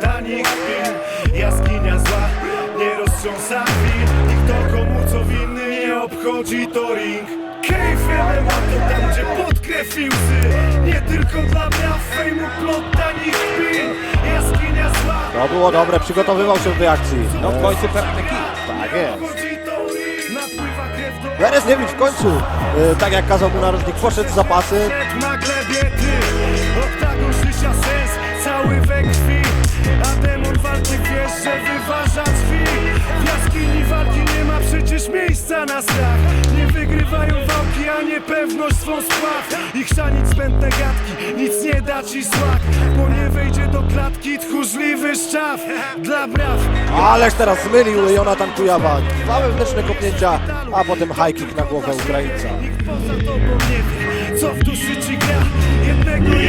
tanich spin Jaskinia zła, nie roztrząsa Nikt to komu co winny nie obchodzi to ring. Cave MMA to tam gdzie pod łzy. Nie tylko dla mnie, fejmu plot tanich spin Jaskinia zła To było dobre, przygotowywał się do akcji. No w końcu karate Tak jest. Perez nie wiem w końcu, y, tak jak kazał mu narożnik, poszedł z zapasy. Na glebie ty, na strach. Nie wygrywają walki, a niepewność swą spław Ich szanić zbędne gadki Nic nie da ci smak Bo nie wejdzie do klatki tchórzliwy szczaw Dla braw. Ależ teraz zmylił Jonatan Kujawa. Dwa wewnętrzne kopnięcia, a potem high kick na głowę Ukraińca. Nikt poza tobą nie wie, co w duszy ci gra. Jednego